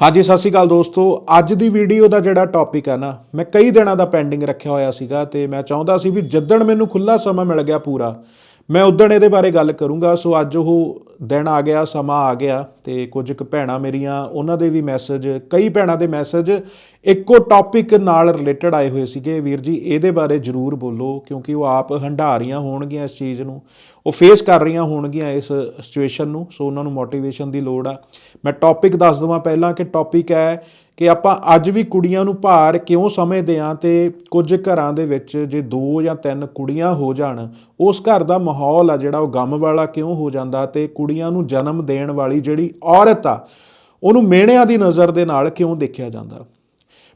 ਹਾਂਜੀ, ਸਤਿ ਸ਼੍ਰੀ ਅਕਾਲ ਦੋਸਤੋ। ਅੱਜ ਦੀ ਵੀਡੀਓ ਦਾ ਜਿਹੜਾ ਟੌਪਿਕ ਹੈ ਨਾ, ਮੈਂ ਕਈ ਦਿਨਾਂ ਦਾ ਪੈਂਡਿੰਗ ਰੱਖਿਆ ਹੋਇਆ ਸੀਗਾ ਤੇ ਮੈਂ ਚਾਹੁੰਦਾ ਸੀ ਵੀ ਜਿੱਦਣ ਮੈਨੂੰ ਖੁੱਲਾ ਸਮਾਂ ਮਿਲ ਗਿਆ ਪੂਰਾ, ਮੈਂ ਉਦਣ ਇਹਦੇ ਬਾਰੇ ਗੱਲ ਕਰੂੰਗਾ। ਸੋ ਅੱਜ ਉਹ ਦਿਨ ਆ ਗਿਆ, ਸਮਾਂ ਆ ਗਿਆ ਤੇ ਕੁਝ ਕੁ ਭੈਣਾਂ ਮੇਰੀਆਂ, ਉਹਨਾਂ ਦੇ ਵੀ ਮੈਸੇਜ ਕਈ ਭੈਣਾਂ ਦੇ ਮੈਸੇਜ ਇੱਕੋ ਟੌਪਿਕ ਨਾਲ ਰਿਲੇਟਡ ਆਏ ਹੋਏ ਸੀਗੇ। ਵੀਰ ਜੀ, ਇਹਦੇ ਬਾਰੇ ਜਰੂਰ ਬੋਲੋ, ਕਿਉਂਕਿ ਉਹ ਆਪ ਹੰਢਾ ਰਹੀਆਂ ਹੋਣਗੀਆਂ ਇਸ ਚੀਜ਼ ਨੂੰ। ਉਹ ਫੇਸ ਕਰ ਰਹੀਆਂ ਹੋਣਗੀਆਂ ਇਸ ਸਿਚੁਏਸ਼ਨ ਨੂੰ, ਸੋ ਉਹਨਾਂ ਨੂੰ ਮੋਟੀਵੇਸ਼ਨ ਦੀ ਲੋੜ ਆ। ਮੈਂ ਟੌਪਿਕ ਦੱਸ ਦਵਾਂ ਪਹਿਲਾਂ ਕਿ ਟੌਪਿਕ ਹੈ ਕਿ ਆਪਾਂ ਅੱਜ ਵੀ ਕੁੜੀਆਂ ਨੂੰ ਭਾਰ ਕਿਉਂ ਸਮਝਦੇ ਆ ਤੇ ਕੁਝ ਘਰਾਂ ਦੇ ਵਿੱਚ ਜੇ ਦੋ ਜਾਂ ਤਿੰਨ ਕੁੜੀਆਂ ਹੋ ਜਾਣ, ਉਸ ਘਰ ਦਾ ਮਾਹੌਲ ਆ ਜਿਹੜਾ ਉਹ ਗਮ ਵਾਲਾ ਕਿਉਂ ਹੋ ਜਾਂਦਾ ਤੇ ਕੁੜੀਆਂ ਨੂੰ ਜਨਮ ਦੇਣ ਵਾਲੀ ਜਿਹੜੀ ਔਰਤ ਆ, ਉਹਨੂੰ ਮਿਹਣਿਆਂ ਦੀ ਨਜ਼ਰ ਦੇ ਨਾਲ ਕਿਉਂ ਦੇਖਿਆ ਜਾਂਦਾ?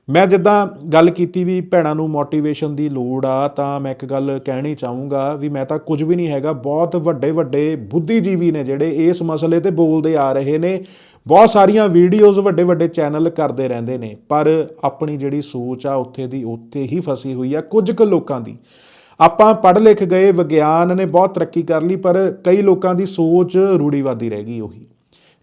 ਮੈਂ ਜਿੱਦਾਂ ਗੱਲ ਕੀਤੀ ਵੀ ਭੈਣਾਂ ਨੂੰ ਮੋਟੀਵੇਸ਼ਨ ਦੀ ਲੋੜ ਆ, ਤਾਂ ਮੈਂ ਇੱਕ ਗੱਲ ਕਹਿਣੀ ਚਾਹੂੰਗਾ ਵੀ ਮੈਂ ਤਾਂ ਕੁਝ ਵੀ ਨਹੀਂ ਹੈਗਾ, ਬਹੁਤ ਵੱਡੇ ਵੱਡੇ ਬੁੱਧੀਜੀਵੀ ਨੇ ਜਿਹੜੇ ਇਸ ਮਸਲੇ ਤੇ ਬੋਲਦੇ ਆ ਰਹੇ ਨੇ। ਬਹੁਤ ਸਾਰੀਆਂ ਵੀਡੀਓਜ਼ ਵੱਡੇ ਵੱਡੇ ਚੈਨਲ ਕਰਦੇ ਰਹਿੰਦੇ ਨੇ, ਪਰ ਆਪਣੀ ਜਿਹੜੀ ਸੋਚ ਆ, ਉੱਥੇ ਦੀ ਉੱਥੇ ਹੀ ਫਸੀ ਹੋਈ ਆ ਕੁਝ ਕੁ ਲੋਕਾਂ ਦੀ। ਆਪਾਂ ਪੜ੍ਹ ਲਿਖ ਗਏ, ਵਿਗਿਆਨ ਨੇ ਬਹੁਤ ਤਰੱਕੀ ਕਰ ਲਈ, ਪਰ ਕਈ ਲੋਕਾਂ ਦੀ ਸੋਚ ਰੂੜੀਵਾਦੀ ਰਹਿ ਗਈ ਉਹੀ।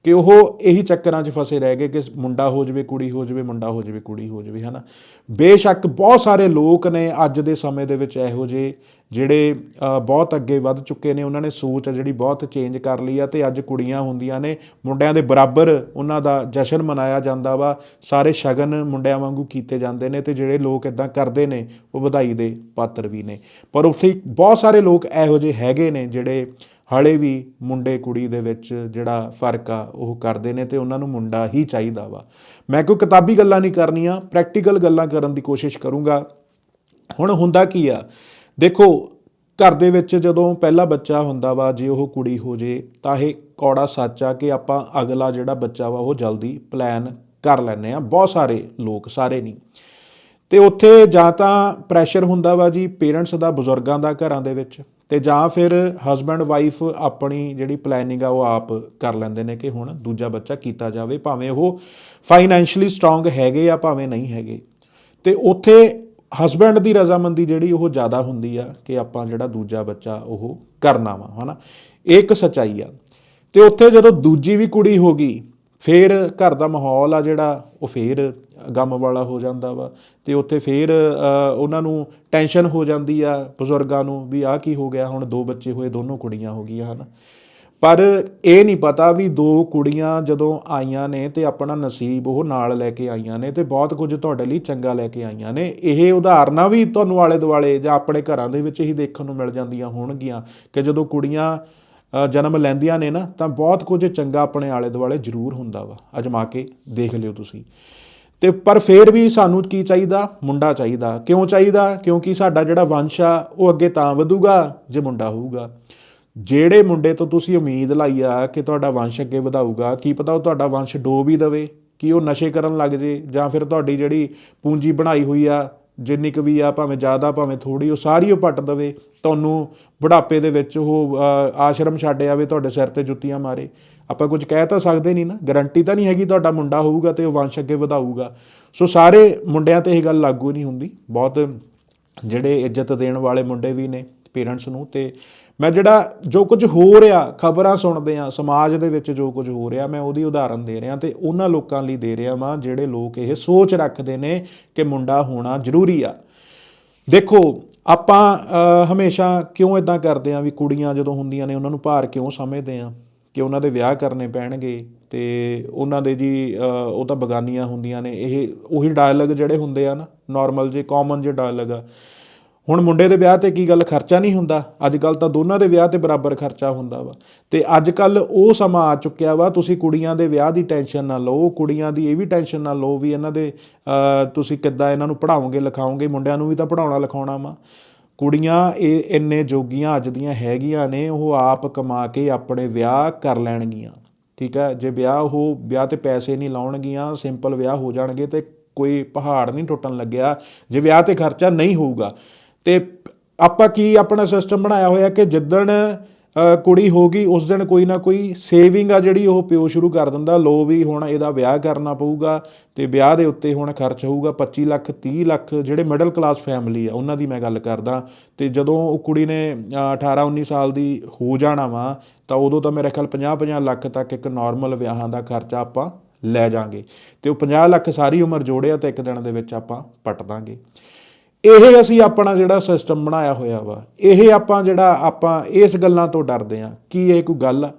ਕਿ ਉਹ ਇਹੀ ਚੱਕਰਾਂ 'ਚ ਫਸੇ ਰਹਿ ਗਏ ਕਿ ਮੁੰਡਾ ਹੋ ਜਾਵੇ, ਕੁੜੀ ਹੋ ਜਾਵੇ, ਮੁੰਡਾ ਹੋ ਜਾਵੇ, ਕੁੜੀ ਹੋ ਜਾਵੇ, ਹਨਾ? ਬੇਸ਼ੱਕ ਬਹੁਤ ਸਾਰੇ ਲੋਕ ਨੇ ਅੱਜ ਦੇ ਸਮੇਂ ਦੇ ਵਿੱਚ ਇਹੋ ਜਿਹੇ ਜਿਹੜੇ ਬਹੁਤ ਅੱਗੇ ਵੱਧ ਚੁੱਕੇ ਨੇ। ਉਹਨਾਂ ਨੇ ਸੋਚ ਆ ਜਿਹੜੀ ਬਹੁਤ ਚੇਂਜ ਕਰ ਲਈ ਆ ਤੇ ਅੱਜ ਕੁੜੀਆਂ ਹੁੰਦੀਆਂ ਨੇ। ਮੁੰਡਿਆਂ ਦੇ ਬਰਾਬਰ ਉਹਨਾਂ ਦਾ ਜਸ਼ਨ ਮਨਾਇਆ ਜਾਂਦਾ ਵਾ। ਸਾਰੇ ਸ਼ਗਨ ਮੁੰਡਿਆਂ ਵਾਂਗੂ ਕੀਤੇ ਜਾਂਦੇ ਨੇ ਤੇ ਜਿਹੜੇ ਲੋਕ ਇਦਾਂ ਕਰਦੇ ਨੇ, ਉਹ ਵਧਾਈ ਦੇ ਪਾਤਰ ਵੀ ਨੇ। ਪਰ ਉੱਥੇ ਬਹੁਤ ਸਾਰੇ ਲੋਕ ਇਹੋ ਜਿਹੇ ਹੈਗੇ ਨੇ ਜਿਹੜੇ ਹਾਲੇ ਵੀ ਮੁੰਡੇ ਕੁੜੀ ਦੇ ਵਿੱਚ ਜਿਹੜਾ ਫ਼ਰਕ ਆ, ਉਹ ਕਰਦੇ ਨੇ ਤੇ ਉਹਨਾਂ ਨੂੰ ਮੁੰਡਾ ਹੀ ਚਾਹੀਦਾ ਵਾ। ਮੈਂ ਕੋਈ ਕਿਤਾਬੀ ਗੱਲਾਂ ਨਹੀਂ ਕਰਨੀਆਂ ਪ੍ਰੈਕਟੀਕਲ ਗੱਲਾਂ ਕਰਨ ਦੀ ਕੋਸ਼ਿਸ਼ ਕਰੂੰਗਾ। ਹੁਣ ਹੁੰਦਾ ਕੀ ਆ? ਦੇਖੋ, ਘਰ ਦੇ ਵਿੱਚ ਜਦੋਂ ਪਹਿਲਾ ਬੱਚਾ ਹੁੰਦਾ ਵਾ, ਜੇ ਉਹ ਕੁੜੀ ਹੋ ਜੇ, ਤਾਂ ਇਹ ਕੌੜਾ ਸੱਚ ਆ ਕਿ ਆਪਾਂ ਅਗਲਾ ਜਿਹੜਾ ਬੱਚਾ ਵਾ, ਉਹ ਜਲਦੀ ਪਲਾਨ ਕਰ ਲੈਂਦੇ ਆ। ਬਹੁਤ ਸਾਰੇ ਲੋਕ, ਸਾਰੇ ਨਹੀਂ। ਤੇ ਉੱਥੇ ਜਾਂ ਤਾਂ ਪ੍ਰੈਸ਼ਰ ਹੁੰਦਾ ਵਾ ਜੀ ਪੇਰੈਂਟਸ ਦਾ, ਬਜ਼ੁਰਗਾਂ ਦਾ ਘਰਾਂ ਦੇ ਵਿੱਚ। ਤੇ ਜਾਂ ਫਿਰ ਹਸਬੰਡ ਵਾਈਫ ਆਪਣੀ ਜਿਹੜੀ ਪਲੈਨਿੰਗ ਆ ਉਹ ਆਪ ਕਰ ਲੈਂਦੇ ਨੇ ਕਿ ਹੁਣ ਦੂਜਾ ਬੱਚਾ ਕੀਤਾ ਜਾਵੇ, ਭਾਵੇਂ ਉਹ ਫਾਈਨੈਂਸ਼ੀਅਲੀ ਸਟਰੋਂਗ ਹੈਗੇ ਆ, ਭਾਵੇਂ ਨਹੀਂ ਹੈਗੇ। ਤੇ ਉੱਥੇ ਹਸਬੰਡ ਦੀ ਰਜ਼ਾਮੰਦੀ ਜਿਹੜੀ ਉਹ ਜ਼ਿਆਦਾ ਹੁੰਦੀ ਆ ਕਿ ਆਪਾਂ ਜਿਹੜਾ ਦੂਜਾ ਬੱਚਾ ਉਹ ਕਰਨਾ ਵਾ, ਹਨਾ? ਇਹ ਇੱਕ ਸਚਾਈ ਆ। ਤੇ ਉੱਥੇ ਜਦੋਂ ਦੂਜੀ ਵੀ ਕੁੜੀ ਹੋ ਗਈ ਫੇਰ ਘਰ ਦਾ ਮਾਹੌਲ ਆ ਜਿਹੜਾ, ਉਹ ਫੇਰ ਗਮ ਵਾਲਾ ਹੋ ਜਾਂਦਾ ਵਾ ਤੇ ਉੱਥੇ ਫੇਰ ਉਹਨਾਂ ਨੂੰ ਟੈਨਸ਼ਨ ਹੋ ਜਾਂਦੀ ਆ ਬਜ਼ੁਰਗਾਂ ਨੂੰ ਵੀ ਆਹ ਕੀ ਹੋ ਗਿਆ, ਹੁਣ ਦੋ ਬੱਚੇ ਹੋਏ, ਦੋਨੋਂ ਕੁੜੀਆਂ ਹੋ ਗਈਆਂ ਹਨ। ਪਰ ਇਹ ਨਹੀਂ ਪਤਾ ਵੀ ਦੋ ਕੁੜੀਆਂ ਜਦੋਂ ਆਈਆਂ ਨੇ ਤੇ ਆਪਣਾ ਨਸੀਬ ਉਹ ਨਾਲ ਲੈ ਕੇ ਆਈਆਂ ਨੇ ਤੇ ਬਹੁਤ ਕੁਝ ਤੁਹਾਡੇ ਲਈ ਚੰਗਾ ਲੈ ਕੇ ਆਈਆਂ ਨੇ। ਇਹ ਉਦਾਹਰਨਾਂ ਵੀ ਤੁਹਾਨੂੰ ਆਲੇ ਦੁਆਲੇ ਜਾਂ ਆਪਣੇ ਘਰਾਂ ਦੇ ਵਿੱਚ ਹੀ ਦੇਖਣ ਨੂੰ ਮਿਲ ਜਾਂਦੀਆਂ ਹੋਣਗੀਆਂ ਕਿ ਜਦੋਂ ਕੁੜੀਆਂ ਜਨਮ ਲੈਂਦੀਆਂ ਨੇ ਨਾ, ਤਾਂ ਬਹੁਤ ਕੁਝ ਚੰਗਾ ਆਪਣੇ ਆਲੇ ਦੁਆਲੇ ਜ਼ਰੂਰ ਹੁੰਦਾ ਵਾ। ਅਜਮਾ ਕੇ ਦੇਖ ਲਿਓ ਤੁਸੀਂ। ਤੇ ਪਰ ਫੇਰ ਵੀ ਸਾਨੂੰ ਕੀ ਚਾਹੀਦਾ? ਮੁੰਡਾ ਚਾਹੀਦਾ। ਕਿਉਂ ਚਾਹੀਦਾ? ਕਿਉਂਕਿ ਸਾਡਾ ਜਿਹੜਾ ਵੰਸ਼ ਆ, ਉਹ ਅੱਗੇ ਤਾਂ ਵਧੂਗਾ, ਜੇ ਮੁੰਡਾ ਹੋਊਗਾ। ਜਿਹੜੇ ਮੁੰਡੇ ਤੋਂ ਤੁਸੀਂ ਉਮੀਦ ਲਾਈ ਆ ਕਿ ਤੁਹਾਡਾ ਵੰਸ਼ ਅੱਗੇ ਵਧਾਊਗਾ, ਕੀ ਪਤਾ ਉਹ ਤੁਹਾਡਾ ਵੰਸ਼ ਡੋ ਵੀ ਦਵੇ, ਕਿ ਉਹ ਨਸ਼ੇ ਕਰਨ ਲੱਗ ਜੇ, ਜਾਂ ਫਿਰ ਤੁਹਾਡੀ ਜਿਹੜੀ ਪੂੰਜੀ ਬਣਾਈ ਹੋਈ ਆ ਜਿੰਨੀ ਕੁ ਵੀ ਆ, ਭਾਵੇਂ ਜ਼ਿਆਦਾ, ਭਾਵੇਂ ਥੋੜੀ ਉਹ ਸਾਰੀ ਉਹ ਪੱਟ ਦਵੇ, ਤੁਹਾਨੂੰ ਬੁਢਾਪੇ ਦੇ ਵਿੱਚ ਉਹ ਆਸ਼ਰਮ ਛੱਡ ਆਵੇ, ਤੁਹਾਡੇ ਸਿਰ ਤੇ ਜੁੱਤੀਆਂ ਮਾਰੇ। ਆਪਾਂ ਕੁਝ ਕਹਿ ਤਾਂ ਸਕਦੇ ਨਹੀਂ ਨਾ ਗਾਰੰਟੀ ਤਾਂ ਨਹੀਂ ਹੈਗੀ ਤੁਹਾਡਾ ਮੁੰਡਾ ਹੋਊਗਾ ਤੇ ਉਹ ਵੰਸ਼ ਅੱਗੇ ਵਧਾਊਗਾ। ਸੋ ਸਾਰੇ ਮੁੰਡਿਆਂ ਤੇ ਇਹ ਗੱਲ ਲਾਗੂ ਨਹੀਂ ਹੁੰਦੀ। ਬਹੁਤ ਜਿਹੜੇ ਇੱਜ਼ਤ ਦੇਣ ਵਾਲੇ ਮੁੰਡੇ ਵੀ ਨੇ ਪੇਰੈਂਟਸ ਨੂੰ ਤੇ ਮੈਂ ਜਿਹੜਾ ਜੋ ਕੁਝ ਹੋ ਰਿਹਾ, ਖਬਰਾਂ ਸੁਣਦੇ ਆ ਸਮਾਜ ਦੇ ਵਿੱਚ ਜੋ ਕੁਝ ਹੋ ਰਿਹਾ, ਮੈਂ ਉਹਦੀ ਉਦਾਹਰਨ ਦੇ ਰਿਹਾ ਤੇ ਉਹਨਾਂ ਲੋਕਾਂ ਲਈ ਦੇ ਰਿਹਾ ਵਾਂ ਜਿਹੜੇ ਲੋਕ ਇਹ ਸੋਚ ਰੱਖਦੇ ਨੇ ਕਿ ਮੁੰਡਾ ਹੋਣਾ ਜ਼ਰੂਰੀ ਆ। ਦੇਖੋ, ਆਪਾਂ ਹਮੇਸ਼ਾ ਕਿਉਂ ਇਦਾਂ ਕਰਦੇ ਆ ਵੀ ਕੁੜੀਆਂ ਜਦੋਂ ਹੁੰਦੀਆਂ ਨੇ ਉਹਨਾਂ ਨੂੰ ਭਾਰ ਕਿਉਂ ਸਮਝਦੇ ਆ ਕਿ ਉਹਨਾਂ ਦੇ ਵਿਆਹ ਕਰਨੇ ਪੈਣਗੇ ਤੇ ਉਹਨਾਂ ਦੇ ਜੀ ਉਹ ਤਾਂ ਬਗਾਨੀਆਂ ਹੁੰਦੀਆਂ ਨੇ, ਇਹ ਉਹੀ ਡਾਇਲੌਗ ਜਿਹੜੇ ਹੁੰਦੇ ਆ ਨਾ ਨਾਰਮਲ ਜੇ ਕਾਮਨ ਜੇ ਡਾਇਲੌਗ ਆ। ਹੁਣ ਮੁੰਡੇ ਦੇ ਵਿਆਹ ਤੇ ਕੀ ਗੱਲ ਖਰਚਾ ਨਹੀਂ ਹੁੰਦਾ? ਅੱਜ ਕੱਲ ਤਾਂ ਦੋਨਾਂ ਦੇ ਵਿਆਹ ਤੇ ਬਰਾਬਰ ਖਰਚਾ ਹੁੰਦਾ ਵਾ। ਤੇ ਅੱਜ ਕੱਲ ਉਹ ਸਮਾਂ ਆ ਚੁੱਕਿਆ ਵਾ, ਤੁਸੀਂ ਕੁੜੀਆਂ ਦੇ ਵਿਆਹ ਦੀ ਟੈਨਸ਼ਨ ਨਾ ਲਓ, ਕੁੜੀਆਂ ਦੀ ਇਹ ਵੀ ਟੈਨਸ਼ਨ ਨਾ ਲਓ ਵੀ ਇਹਨਾਂ ਦੇ ਤੁਸੀਂ ਕਿੱਦਾਂ ਇਹਨਾਂ ਨੂੰ ਪੜ੍ਹਾਓਗੇ, ਲਿਖਾਓਗੇ, ਮੁੰਡਿਆਂ ਨੂੰ ਵੀ ਤਾਂ ਪੜਾਉਣਾ ਲਿਖਾਉਣਾ ਵਾ। ਕੁੜੀਆਂ ਇਹ ਇੰਨੇ ਜੋਗੀਆਂ ਅੱਜ ਦੀਆਂ ਹੈਗੀਆਂ ਨੇ, ਉਹ ਆਪ ਕਮਾ ਕੇ ਆਪਣੇ ਵਿਆਹ ਕਰ ਲੈਣਗੀਆਂ। ਠੀਕ ਹੈ, ਜੇ ਵਿਆਹ ਉਹ ਵਿਆਹ ਤੇ ਪੈਸੇ ਨਹੀਂ ਲਾਉਣਗੀਆਂ, ਸਿੰਪਲ ਵਿਆਹ ਹੋ ਜਾਣਗੇ ਤੇ ਕੋਈ ਪਹਾੜ ਨਹੀਂ ਟੁੱਟਣ ਲੱਗਿਆ। ਜੇ ਵਿਆਹ ਤੇ ਖਰਚਾ ਨਹੀਂ ਹੋਊਗਾ ਤੇ ਆਪਾਂ ਕੀ ਆਪਣਾ ਸਿਸਟਮ ਬਣਾਇਆ ਹੋਇਆ ਕਿ ਜਿੱਦਣ ਕੁੜੀ ਹੋ ਗਈ ਉਸ ਦਿਨ ਕੋਈ ਨਾ ਕੋਈ ਸੇਵਿੰਗ ਆ ਜਿਹੜੀ ਉਹ ਪਿਓ ਸ਼ੁਰੂ ਕਰ ਦਿੰਦਾ ਲੋ ਵੀ ਹੁਣ ਇਹਦਾ ਵਿਆਹ ਕਰਨਾ ਪਊਗਾ ਤੇ ਵਿਆਹ ਦੇ ਉੱਤੇ ਹੁਣ ਖਰਚ ਹੋਊਗਾ 25 ਲੱਖ 30 ਲੱਖ ਜਿਹੜੇ ਮਿਡਲ ਕਲਾਸ ਫੈਮਿਲੀ ਆ ਉਹਨਾਂ ਦੀ ਮੈਂ ਗੱਲ ਕਰਦਾ। ਤੇ ਜਦੋਂ ਉਹ ਕੁੜੀ ਨੇ ਅ, 18 19 ਸਾਲ ਦੀ ਹੋ ਜਾਣਾ ਵਾ ਤਾਂ ਉਦੋਂ ਤਾਂ ਮੇਰੇ ਖਿਆਲ 50 50 ਲੱਖ ਤੱਕ ਇੱਕ ਨਾਰਮਲ ਵਿਆਹਾਂ ਦਾ ਖਰਚਾ ਆਪਾਂ ਲੈ ਜਾਾਂਗੇ। ਤੇ ਉਹ 50 ਲੱਖ ਸਾਰੀ ਉਮਰ ਜੋੜਿਆ ਤਾਂ ਇੱਕ ਦਿਨ ਦੇ ਵਿੱਚ ਆਪਾਂ ਪਟ ਦਾਂਗੇ। ਇਹ ਅਸੀਂ ਆਪਣਾ ਜਿਹੜਾ ਸਿਸਟਮ ਬਣਾਇਆ ਹੋਇਆ ਵਾ, ਇਹ ਆਪਾਂ ਜਿਹੜਾ ਆਪਾਂ ਇਸ ਗੱਲਾਂ ਤੋਂ ਡਰਦੇ ਆ ਕੀ ਇਹ ਕੋਈ ਗੱਲ ਆ?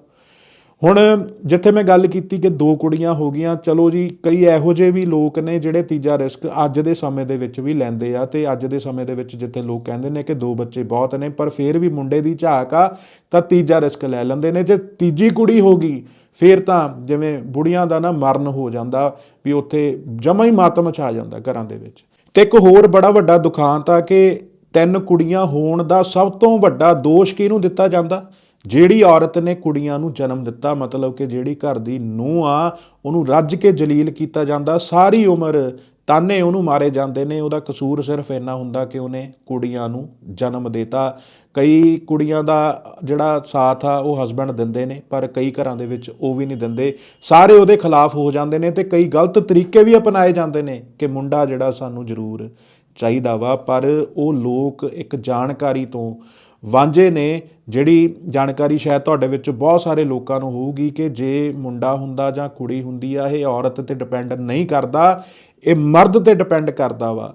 ਹੁਣ ਜਿੱਥੇ ਮੈਂ ਗੱਲ ਕੀਤੀ ਕਿ ਦੋ ਕੁੜੀਆਂ ਹੋ ਗਈਆਂ, ਚਲੋ ਜੀ, ਕਈ ਇਹੋ ਜਿਹੇ ਵੀ ਲੋਕ ਨੇ ਜਿਹੜੇ ਤੀਜਾ ਰਿਸਕ ਅੱਜ ਦੇ ਸਮੇਂ ਦੇ ਵਿੱਚ ਵੀ ਲੈਂਦੇ ਆ ਤੇ ਅੱਜ ਦੇ ਸਮੇਂ ਦੇ ਵਿੱਚ ਜਿੱਥੇ ਲੋਕ ਕਹਿੰਦੇ ਨੇ ਕਿ ਦੋ ਬੱਚੇ ਬਹੁਤ ਨੇ, ਪਰ ਫਿਰ ਵੀ ਮੁੰਡੇ ਦੀ ਝਾਕ ਆ, ਤਾਂ ਤੀਜਾ ਰਿਸਕ ਲੈ ਲੈਂਦੇ ਨੇ। ਜੇ ਤੀਜੀ ਕੁੜੀ ਹੋ ਗਈ, ਫਿਰ ਤਾਂ ਜਿਵੇਂ ਬੁੜੀਆਂ ਦਾ ਨਾ ਮਰਨ ਹੋ ਜਾਂਦਾ, ਵੀ ਉੱਥੇ ਜਮਾ ਹੀ ਮਾਤਮ ਛਾ ਜਾਂਦਾ ਘਰਾਂ ਦੇ ਵਿੱਚ। ਤੇ ਇੱਕ ਹੋਰ ਬੜਾ ਵੱਡਾ ਦੁਖਾਂਤ ਆ ਕਿ ਤਿੰਨ ਕੁੜੀਆਂ ਹੋਣ ਦਾ ਸਭ ਤੋਂ ਵੱਡਾ ਦੋਸ਼ ਕਿਹਨੂੰ ਦਿੱਤਾ ਜਾਂਦਾ? ਜਿਹੜੀ ਔਰਤ ਨੇ ਕੁੜੀਆਂ ਨੂੰ ਜਨਮ ਦਿੱਤਾ, ਮਤਲਬ ਕਿ ਜਿਹੜੀ ਘਰ ਦੀ ਨੂੰਹ ਆ, ਉਹਨੂੰ ਰੱਜ ਕੇ ਜਲੀਲ ਕੀਤਾ ਜਾਂਦਾ। ਸਾਰੀ ਉਮਰ ਤਾਨੇ ਉਹਨੂੰ ਮਾਰੇ ਜਾਂਦੇ ਨੇ, ਉਹਦਾ ਕਸੂਰ ਸਿਰਫ ਇੰਨਾ ਹੁੰਦਾ ਕਿ ਉਹਨੇ ਕੁੜੀਆਂ ਨੂੰ ਜਨਮ ਦੇਤਾ। ਕਈ ਕੁੜੀਆਂ ਦਾ ਜਿਹੜਾ ਸਾਥ ਆ, ਉਹ ਹਸਬੰਡ ਦਿੰਦੇ ਨੇ, ਪਰ ਕਈ ਘਰਾਂ ਦੇ ਵਿੱਚ ਉਹ ਵੀ ਨਹੀਂ ਦਿੰਦੇ। ਸਾਰੇ ਉਹਦੇ ਖਿਲਾਫ ਹੋ ਜਾਂਦੇ ਨੇ ਤੇ ਕਈ ਗਲਤ ਤਰੀਕੇ ਵੀ ਅਪਣਾਏ ਜਾਂਦੇ ਨੇ ਕਿ ਮੁੰਡਾ ਜਿਹੜਾ ਸਾਨੂੰ ਜ਼ਰੂਰ ਚਾਹੀਦਾ ਵਾ, ਪਰ ਉਹ ਲੋਕ ਇੱਕ ਜਾਣਕਾਰੀ ਤੋਂ ਵਾਂਝੇ ਨੇ, ਜਿਹੜੀ ਜਾਣਕਾਰੀ ਸ਼ਾਇਦ ਤੁਹਾਡੇ ਵਿੱਚ ਬਹੁਤ ਸਾਰੇ ਲੋਕਾਂ ਨੂੰ ਹੋਊਗੀ ਕਿ ਜੇ ਮੁੰਡਾ ਹੁੰਦਾ ਜਾਂ ਕੁੜੀ ਹੁੰਦੀ ਆ, ਇਹ ਔਰਤ ਤੇ ਡਿਪੈਂਡ ਨਹੀਂ ਕਰਦਾ, ਇਹ ਮਰਦ ਤੇ ਡਿਪੈਂਡ ਕਰਦਾ ਵਾ।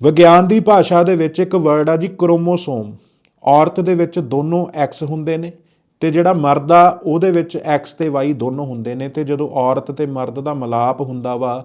ਵਿਗਿਆਨ ਦੀ ਭਾਸ਼ਾ ਦੇ ਵਿੱਚ ਇੱਕ ਵਰਡ ਆ ਜੀ ਕ੍ਰੋਮੋਸੋਮ ਔਰਤ ਦੇ ਵਿੱਚ ਦੋਨੋਂ ਐਕਸ ਹੁੰਦੇ ਨੇ ਤੇ ਜਿਹੜਾ ਮਰਦ ਆ, ਉਹਦੇ ਵਿੱਚ ਐਕਸ ਤੇ ਵਾਈ ਦੋਨੋਂ ਹੁੰਦੇ ਨੇ ਤੇ ਜਦੋਂ ਔਰਤ ਤੇ ਮਰਦ ਦਾ ਮਿਲਾਪ ਹੁੰਦਾ ਵਾ,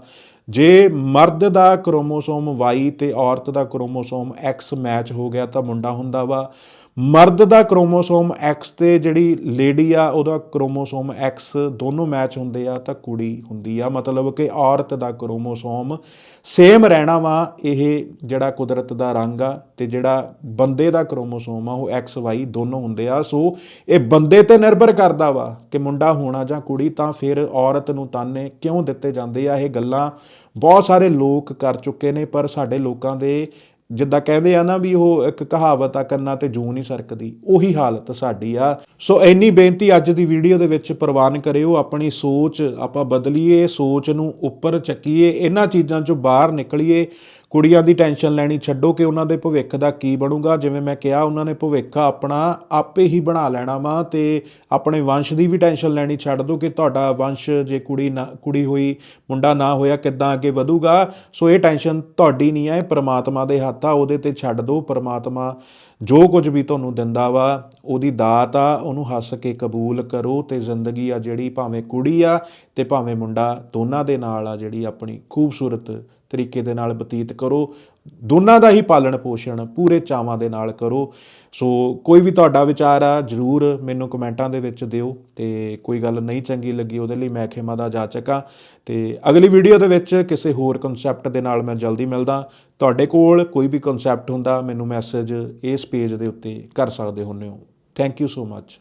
ਜੇ ਮਰਦ ਦਾ ਕ੍ਰੋਮੋਸੋਮ ਵਾਈ ਤੇ ਔਰਤ ਦਾ ਕ੍ਰੋਮੋਸੋਮ ਐਕਸ ਮੈਚ ਹੋ ਗਿਆ ਤਾਂ ਮੁੰਡਾ ਹੁੰਦਾ ਵਾ। ਮਰਦ ਦਾ ਕ੍ਰੋਮੋਸੋਮ ਐਕਸ ਤੇ ਜਿਹੜੀ ਲੇਡੀ ਆ, ਉਹਦਾ ਕ੍ਰੋਮੋਸੋਮ ਐਕਸ ਦੋਨੋਂ ਮੈਚ ਹੁੰਦੇ ਆ ਤਾਂ ਕੁੜੀ ਹੁੰਦੀ ਆ। ਮਤਲਬ ਕਿ ਔਰਤ ਦਾ ਕ੍ਰੋਮੋਸੋਮ ਸੇਮ ਰਹਿਣਾ ਵਾ, ਇਹ ਜਿਹੜਾ ਕੁਦਰਤ ਦਾ ਰੰਗ ਆ ਤੇ ਜਿਹੜਾ ਬੰਦੇ ਦਾ ਕ੍ਰੋਮੋਸੋਮ ਆ, ਉਹ ਐਕਸ ਵਾਈ ਦੋਨੋਂ ਹੁੰਦੇ ਆ। ਸੋ ਇਹ ਬੰਦੇ ਤੇ ਨਿਰਭਰ ਕਰਦਾ ਵਾ ਕਿ ਮੁੰਡਾ ਹੋਣਾ ਜਾਂ ਕੁੜੀ, ਤਾਂ ਫਿਰ ਔਰਤ ਨੂੰ ਤਾਨੇ ਕਿਉਂ ਦਿੱਤੇ ਜਾਂਦੇ ਆ? ਇਹ ਗੱਲਾਂ ਬਹੁਤ ਸਾਰੇ ਲੋਕ ਕਰ ਚੁੱਕੇ ਨੇ, ਪਰ ਸਾਡੇ ਲੋਕਾਂ ਦੇ ਜਿੱਦਾਂ ਕਹਿੰਦੇ ਆ ਨਾ ਵੀ ਉਹ ਇੱਕ ਕਹਾਵਤ ਆ, ਕੰਨਾਂ ਤੇ ਜੂੰ ਨਹੀਂ ਸਰਕਦੀ, ਉਹੀ ਹਾਲਤ ਸਾਡੀ ਆ। ਸੋ ਇੰਨੀ ਬੇਨਤੀ ਅੱਜ ਦੀ ਵੀਡੀਓ ਦੇ ਵਿੱਚ ਪ੍ਰਵਾਨ ਕਰਿਓ, ਆਪਣੀ ਸੋਚ ਆਪਾਂ ਬਦਲੀਏ, ਸੋਚ ਨੂੰ ਉੱਪਰ ਚੱਕੀਏ, ਇਹਨਾਂ ਚੀਜ਼ਾਂ ਚੋਂ ਬਾਹਰ ਨਿਕਲੀਏ। ਕੁੜੀਆਂ ਦੀ ਟੈਨਸ਼ਨ ਲੈਣੀ ਛੱਡੋ ਕਿ ਉਹਨਾਂ ਦੇ ਭਵਿੱਖ ਦਾ ਕੀ ਬਣੂਗਾ। ਜਿਵੇਂ ਮੈਂ ਕਿਹਾ, ਉਹਨਾਂ ਨੇ ਭਵਿੱਖ ਆਪਣਾ ਆਪੇ ਹੀ ਬਣਾ ਲੈਣਾ ਵਾ ਤੇ ਆਪਣੇ ਵੰਸ਼ ਦੀ ਵੀ ਟੈਨਸ਼ਨ ਲੈਣੀ ਛੱਡ ਦਿਓ ਕਿ ਤੁਹਾਡਾ ਵੰਸ਼ ਜੇ ਕੁੜੀ ਨਾ, ਕੁੜੀ ਹੋਈ, ਮੁੰਡਾ ਨਾ ਹੋਇਆ ਕਿੱਦਾਂ ਅੱਗੇ ਵਧੂਗਾ। ਸੋ ਇਹ ਟੈਨਸ਼ਨ ਤੁਹਾਡੀ ਨਹੀਂ ਹੈ, ਇਹ ਪ੍ਰਮਾਤਮਾ ਦੇ ਹੱਥ ਆ, ਉਹਦੇ ਤੇ ਛੱਡ ਦਿਓ ਪ੍ਰਮਾਤਮਾ ਜੋ ਕੁਝ ਵੀ ਤੁਹਾਨੂੰ ਦਿੰਦਾ ਵਾ, ਉਹਦੀ ਦਾਤ ਆ, ਉਹਨੂੰ ਹੱਸ ਕੇ ਕਬੂਲ ਕਰੋ ਤੇ ਜ਼ਿੰਦਗੀ ਆ ਜਿਹੜੀ ਭਾਵੇਂ ਕੁੜੀ ਆ ਤੇ ਭਾਵੇਂ ਮੁੰਡਾ, ਦੋਨਾਂ ਦੇ ਨਾਲ ਆ ਜਿਹੜੀ ਆਪਣੀ ਖੂਬਸੂਰਤ ਤਰੀਕੇ ਦੇ ਨਾਲ ਬਤੀਤ ਕਰੋ। ਦੋਨਾਂ ਦਾ ਹੀ ਪਾਲਣ ਪੋਸ਼ਣ ਪੂਰੇ ਚਾਵਾਂ ਦੇ ਨਾਲ ਕਰੋ। ਸੋ ਕੋਈ ਵੀ ਤੁਹਾਡਾ ਵਿਚਾਰ ਆ, ਜਰੂਰ ਮੈਨੂੰ ਕਮੈਂਟਾਂ ਦੇ ਵਿੱਚ ਦਿਓ ਤੇ ਕੋਈ ਗੱਲ ਨਹੀਂ ਚੰਗੀ ਲੱਗੀ ਉਹਦੇ ਲਈ ਮੈਂ ਖਿਮਾ ਦਾ ਜਾਚਕ ਆ। ਤੇ ਅਗਲੀ ਵੀਡੀਓ ਦੇ ਵਿੱਚ ਕਿਸੇ ਹੋਰ ਕਨਸੈਪਟ ਦੇ ਨਾਲ ਮੈਂ ਜਲਦੀ ਮਿਲਦਾ। ਤੁਹਾਡੇ ਕੋਲ ਕੋਈ ਵੀ ਕਨਸੈਪਟ ਹੁੰਦਾ, ਮੈਨੂੰ ਮੈਸੇਜ ਇਸ ਪੇਜ ਦੇ ਉੱਤੇ ਕਰ ਸਕਦੇ ਹੁੰਦੇ ਹੋ। Thank you so much